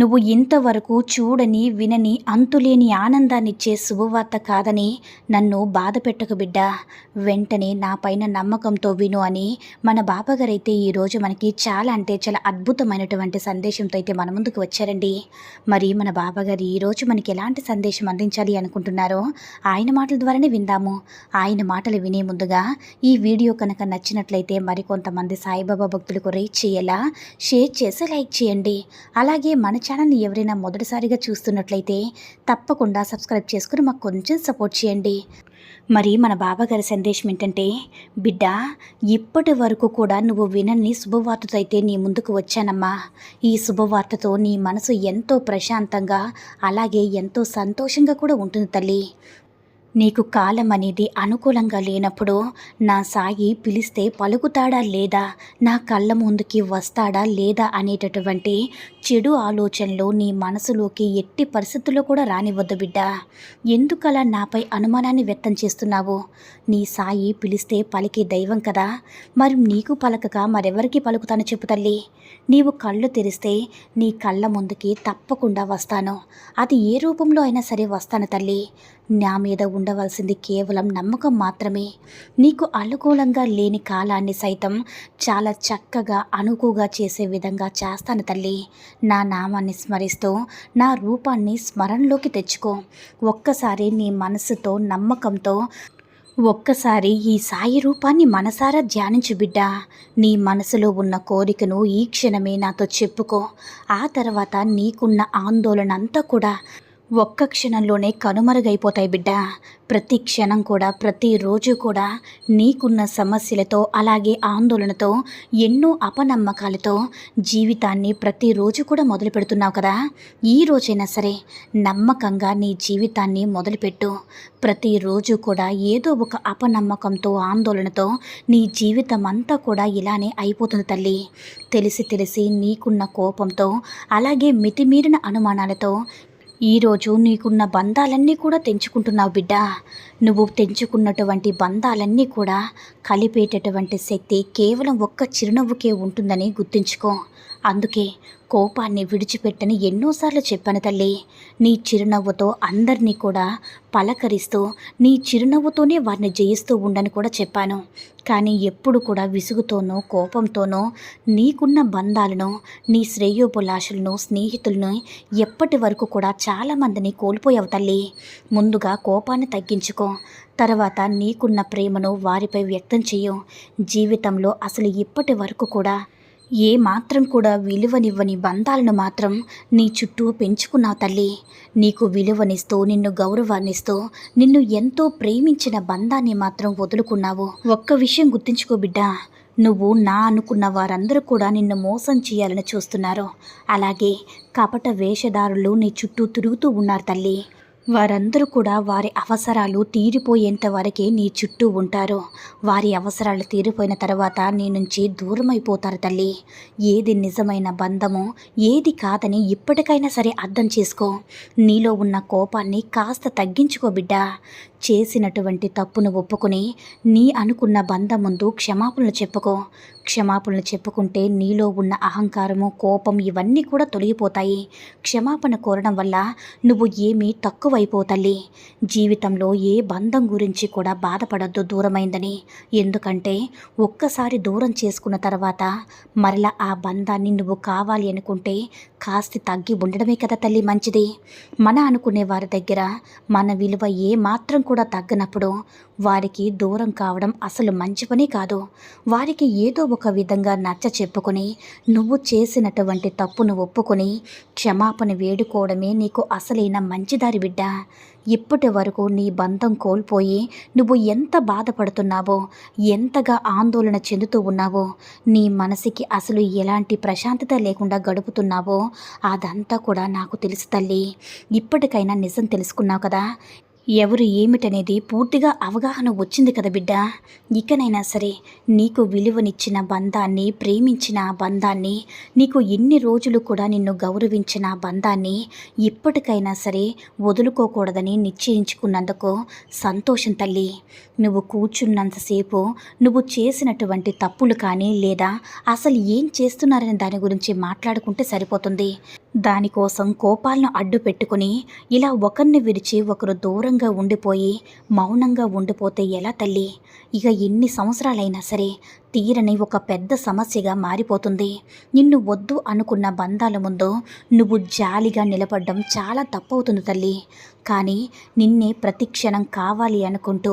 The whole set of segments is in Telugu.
నువ్వు ఇంతవరకు చూడని వినని అంతులేని ఆనందాన్నిచ్చే శుభవార్త కాదని నన్ను బాధ పెట్టకు బిడ్డ. వెంటనే నా పైన నమ్మకంతో విను అని మన బాబాగారైతే ఈరోజు మనకి చాలా అంటే చాలా అద్భుతమైనటువంటి సందేశంతో అయితే మన ముందుకు వచ్చారండి. మరి మన బాబాగారు ఈరోజు మనకి ఎలాంటి సందేశం అందించాలి అనుకుంటున్నారో ఆయన మాటల ద్వారానే విందాము. ఆయన మాటలు వినే ముందుగా ఈ వీడియో కనుక నచ్చినట్లయితే మరికొంతమంది సాయిబాబా భక్తులకు రీచ్ చేయేలా షేర్ చేసి లైక్ చేయండి. అలాగే మన ఛానల్ని ఎవరైనా మొదటిసారిగా చూస్తున్నట్లయితే తప్పకుండా సబ్స్క్రైబ్ చేసుకుని మాకు కొంచెం సపోర్ట్ చేయండి. మరి మన బాబాగారి సందేశం ఏంటంటే బిడ్డ ఇప్పటి వరకు కూడా నువ్వు వినని శుభవార్తతో అయితే నీ ముందుకు వచ్చానమ్మా. ఈ శుభవార్తతో నీ మనసు ఎంతో ప్రశాంతంగా అలాగే ఎంతో సంతోషంగా కూడా ఉంటుంది తల్లి. నీకు కాలం అనేది అనుకూలంగా లేనప్పుడు నా సాయి పిలిస్తే పలుకుతాడా లేదా? నా కళ్ళ ముందుకి వస్తాడా లేదా అనేటటువంటి చెడు ఆలోచనలు నీ మనసులోకి ఎట్టి పరిస్థితుల్లో కూడా రానివ్వద్దు బిడ్డ. ఎందుకలా నాపై అనుమానాన్ని వ్యక్తం చేస్తున్నావు? నీ సాయి పిలిస్తే పలికే దైవం కదా. మరి నీకు పలకక మరెవరికి పలుకుతాను చెప్పు తల్లి. నీవు కళ్ళు తెరిస్తే నీ కళ్ళ ముందుకి తప్పకుండా వస్తాను. అది ఏ రూపంలో అయినా సరే వస్తాను తల్లి. నా మీద ఉండవలసింది కేవలం నమ్మకం మాత్రమే. నీకు అనుకూలంగా లేని కాలాన్ని సైతం చాలా చక్కగా అనుకుగా చేసే విధంగా చేస్తాను తల్లి. నా నామాన్ని స్మరిస్తూ నా రూపాన్ని స్మరణలోకి తెచ్చుకో. ఒక్కసారి నీ మనసుతో నమ్మకంతో ఒక్కసారి ఈ సాయి రూపాన్ని మనసారా ధ్యానించు బిడ్డ. నీ మనసులో ఉన్న కోరికను ఈ క్షణమే నాతో చెప్పుకో. ఆ తర్వాత నీకున్న ఆందోళన అంతా కూడా ఒక్క క్షణంలోనే కనుమరుగైపోతాయి బిడ్డ. ప్రతి క్షణం కూడా ప్రతిరోజు కూడా నీకున్న సమస్యలతో అలాగే ఆందోళనతో ఎన్నో అపనమ్మకాలతో జీవితాన్ని ప్రతిరోజు కూడా మొదలు పెడుతున్నావు కదా. ఈ రోజైనా సరే నమ్మకంగా నీ జీవితాన్ని మొదలుపెట్టు. ప్రతిరోజు కూడా ఏదో ఒక అపనమ్మకంతో ఆందోళనతో నీ జీవితం అంతా కూడా ఇలానే అయిపోతుంది తల్లి. తెలిసి తెలిసి నీకున్న కోపంతో అలాగే మితిమీరిన అనుమానాలతో ఈరోజు నీకున్న బంధాలన్నీ కూడా తెంచుకుంటున్నావు బిడ్డ. నువ్వు తెంచుకున్నటువంటి బంధాలన్నీ కూడా కలిపేటటువంటి శక్తి కేవలం ఒక్క చిరునవ్వుకే ఉంటుందని గుర్తుంచుకో. అందుకే కోపాన్ని విడిచిపెట్టని ఎన్నోసార్లు చెప్పాను తల్లి. నీ చిరునవ్వుతో అందరినీ కూడా పలకరిస్తూ నీ చిరునవ్వుతోనే వారిని జయిస్తూ ఉండని కూడా చెప్పాను. కానీ ఎప్పుడు కూడా విసుగుతోనో కోపంతోనో నీకున్న బంధాలను నీ శ్రేయోభిలాషులను స్నేహితులను ఎప్పటి వరకు కూడా చాలామందిని కోల్పోయావు తల్లి. ముందుగా కోపాన్ని తగ్గించుకో తర్వాత నీకున్న ప్రేమను వారిపై వ్యక్తం చేయు జీవితంలో అసలు ఇప్పటి వరకు కూడా ఏ మాత్రం కూడా విలువనివ్వని బంధాలను మాత్రం నీ చుట్టూ పెంచుకున్నావు తల్లి. నీకు విలువనిస్తూ నిన్ను గౌరవాన్నిస్తూ నిన్ను ఎంతో ప్రేమించిన బంధాన్ని మాత్రం వదులుకున్నావు. ఒక్క విషయం గుర్తుంచుకో బిడ్డ. నువ్వు నా అనుకున్న వారందరూ కూడా నిన్ను మోసం చేయాలని చూస్తున్నారు. అలాగే కపట వేషధారులు నీ చుట్టూ తిరుగుతూ ఉన్నారు తల్లి. వారందరూ కూడా వారి అవసరాలు తీరిపోయేంత వరకే నీ చుట్టూ ఉంటారు. వారి అవసరాలు తీరిపోయిన తర్వాత నీ నుంచి దూరం అయిపోతారు తల్లి. ఏది నిజమైన బంధమో ఏది కాదని ఇప్పటికైనా సరే అర్థం చేసుకో. నీలో ఉన్న కోపాన్ని కాస్త తగ్గించుకో బిడ్డ. చేసినటువంటి తప్పును ఒప్పుకొని నీ అనుకున్న బంధం ముందు క్షమాపణలు చెప్పుకో. క్షమాపణలు చెప్పుకుంటే నీలో ఉన్న అహంకారము కోపం ఇవన్నీ కూడా తొలగిపోతాయి. క్షమాపణ కోరడం వల్ల నువ్వు ఏమీ తక్కువైపోతల్లి జీవితంలో ఏ బంధం గురించి కూడా బాధపడద్దు దూరమైందని. ఎందుకంటే ఒక్కసారి దూరం చేసుకున్న తర్వాత మరలా ఆ బంధాన్ని నువ్వు కావాలి అనుకుంటే కాస్త తగ్గి ఉండడమే కదా తల్లి మంచిది. మన అనుకునే వారి దగ్గర మన విలువ ఏ మాత్రం కూడా తగ్గనప్పుడు వారికి దూరం కావడం అసలు మంచి పని కాదు. వారికి ఏదో ఒక విధంగా నచ్చ చెప్పుకొని నువ్వు చేసినటువంటి తప్పును ఒప్పుకొని క్షమాపణ వేడుకోవడమే నీకు అసలైన మంచిదారి బిడ్డ. ఇప్పటి వరకు నీ బంధం కోల్పోయి నువ్వు ఎంత బాధపడుతున్నావో ఎంతగా ఆందోళన చెందుతూ ఉన్నావో నీ మనసుకి అసలు ఎలాంటి ప్రశాంతత లేకుండా గడుపుతున్నావో అదంతా కూడా నాకు తెలుసు తల్లి. ఇప్పటికైనా నిజం తెలుసుకున్నావు కదా? ఎవరు ఏమిటనేది పూర్తిగా అవగాహన వచ్చింది కదా బిడ్డ. ఇకనైనా సరే నీకు విలువనిచ్చిన బంధాన్ని ప్రేమించిన బంధాన్ని నీకు ఎన్ని రోజులు కూడా నిన్ను గౌరవించిన బంధాన్ని ఇప్పటికైనా సరే వదులుకోకూడదని నిశ్చయించుకున్నందుకు సంతోషం తల్లి. నువ్వు కూర్చున్నంతసేపు నువ్వు చేసినటువంటి తప్పులు కానీ లేదా అసలు ఏం చేస్తున్నారనే దాని గురించి మాట్లాడుకుంటే సరిపోతుంది. దానికోసం కోపాలను అడ్డు పెట్టుకుని ఇలా ఒకరిని విడిచి ఒకరు దూరంగా ఉండిపోయి మౌనంగా ఉండిపోతే ఎలా తల్లి? ఇక ఎన్ని సంవత్సరాలైనా సరే తీరని ఒక పెద్ద సమస్యగా మారిపోతుంది. నిన్ను వద్దు అనుకున్న బంధాల ముందు నువ్వు జాలిగా నిలబడడం చాలా తప్పవుతుంది తల్లి. కానీ నిన్నే ప్రతిక్షణం కావాలి అనుకుంటూ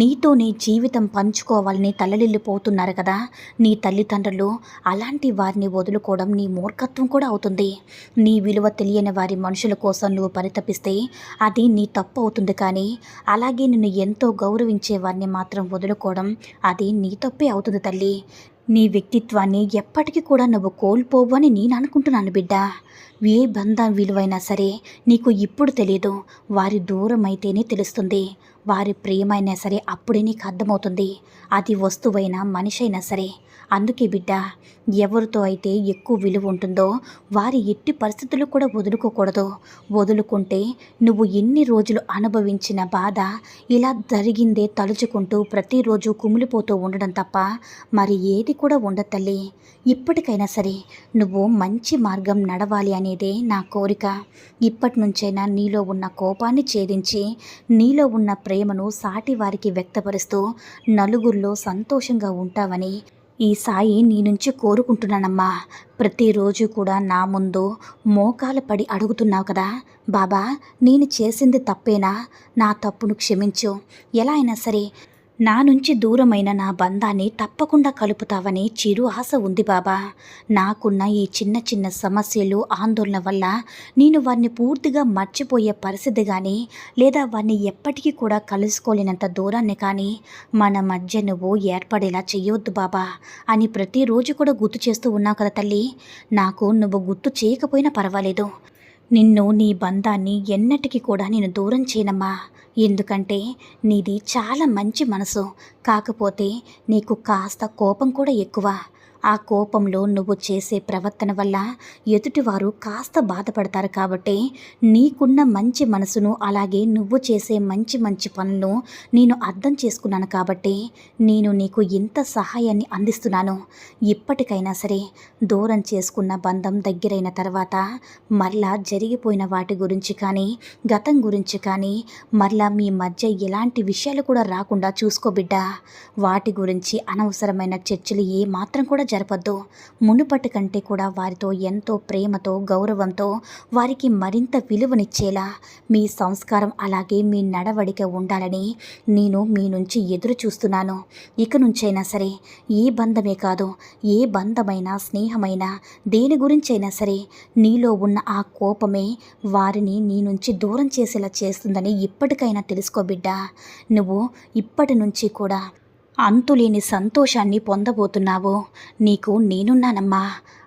నీతోనే జీవితం పంచుకోవాలని తల్లడిల్లిపోతున్నారు కదా. నీ తల్లిదండ్రులు అలాంటి వారిని వదులుకోవడం నీ మూర్ఖత్వం కూడా అవుతుంది. నీ విలువ తెలియని వారి మనుషుల కోసం నువ్వు పరితపిస్తే అది నీ తప్పు అవుతుంది కానీ అలాగే నిన్ను ఎంతో గౌరవించే వారిని మాత్రం వదులుకోవడం అది నీ తప్పే అవుతుంది తల్లి. నీ వ్యక్తిత్వాన్ని ఎప్పటికీ కూడా నువ్వు కోల్పోవు అని నేను అనుకుంటున్నాను బిడ్డ. ఏ బంధం విలువైనా సరే నీకు ఇప్పుడు తెలియదు వారి దూరం అయితేనే తెలుస్తుంది. వారి ప్రియమైనా సరే అప్పుడే నీకు అర్థమవుతుంది. అది వస్తువైనా మనిషి అయినా సరే. అందుకే బిడ్డ ఎవరితో అయితే ఎక్కువ విలువ ఉంటుందో వారి ఎట్టి పరిస్థితులు కూడా వదులుకోకూడదు. వదులుకుంటే నువ్వు ఎన్ని రోజులు అనుభవించిన బాధ ఇలా జరిగిందే తలుచుకుంటూ ప్రతిరోజు కుమిలిపోతూ ఉండడం తప్ప మరి ఏది కూడా ఉండదు తల్లి. ఇప్పటికైనా సరే నువ్వు మంచి మార్గం నడవాలి అనేదే నా కోరిక. ఇప్పటి నుంచైనా నీలో ఉన్న కోపాన్ని ఛేదించి నీలో ఉన్న ప్రేమను సాటి వారికి వ్యక్తపరుస్తూ నలుగురిలో సంతోషంగా ఉంటావని ఈ సాయి నీ నుంచి కోరుకుంటున్నానమ్మా. ప్రతిరోజు కూడా నా ముందు మోకాలు పడి అడుగుతున్నావు కదా. బాబా నేను చేసింది తప్పేనా? నా తప్పును క్షమించు. ఎలా అయినా సరే నా నుంచి దూరమైన నా బంధాన్ని తప్పకుండా కలుపుతావని చిరు ఆశ ఉంది బాబా. నాకున్న ఈ చిన్న చిన్న సమస్యలు ఆందోళన వల్ల నేను వారిని పూర్తిగా మర్చిపోయే పరిస్థితి కానీ లేదా వారిని ఎప్పటికీ కూడా కలుసుకోలేనంత దూరాన్ని కానీ మన మధ్య నువ్వు ఏర్పడేలా చెయ్యొద్దు బాబా అని ప్రతిరోజు కూడా గుర్తు చేస్తూ ఉన్నావు కదా తల్లి. నాకు నువ్వు గుర్తు చేయకపోయినా పర్వాలేదు. నిన్ను నీ బంధాన్ని ఎన్నటికీ కూడా నేను దూరం చేయనమ్మా. ఎందుకంటే నీది చాలా మంచి మనసు. కాకపోతే నీకు కాస్త కోపం కూడా ఎక్కువ. ఆ కోపంలో నువ్వు చేసే ప్రవర్తన వల్ల ఎదుటివారు కాస్త బాధపడతారు కాబట్టి నీకున్న మంచి మనసును అలాగే నువ్వు చేసే మంచి మంచి పనులను నేను అర్థం చేసుకున్నాను కాబట్టి నేను నీకు ఇంత సహాయాన్ని అందిస్తున్నాను. ఇప్పటికైనా సరే దూరం చేసుకున్న బంధం దగ్గరైన తర్వాత మరలా జరిగిపోయిన వాటి గురించి కానీ గతం గురించి కానీ మరలా మీ మధ్య ఎలాంటి విషయాలు కూడా రాకుండా చూసుకోబిడ్డా వాటి గురించి అనవసరమైన చర్చలు ఏ మాత్రం కూడా జరపద్దు. మునుపటి కంటే కూడా వారితో ఎంతో ప్రేమతో గౌరవంతో వారికి మరింత విలువనిచ్చేలా మీ సంస్కారం అలాగే మీ నడవడిక ఉండాలని నేను మీ నుంచి ఎదురు చూస్తున్నాను ఇక నుంచైనా సరే ఏ బంధమే కాదు ఏ బంధమైనా స్నేహమైనా దేని గురించైనా సరే నీలో ఉన్న ఆ కోపమే వారిని నీ నుంచి దూరం చేసేలా చేస్తుందని ఇప్పటికైనా తెలుసుకో బిడ్డా. నువ్వు ఇప్పటి నుంచి కూడా అంతులేని సంతోషాన్ని పొందబోతున్నావు. నీకు నేనున్నానమ్మా.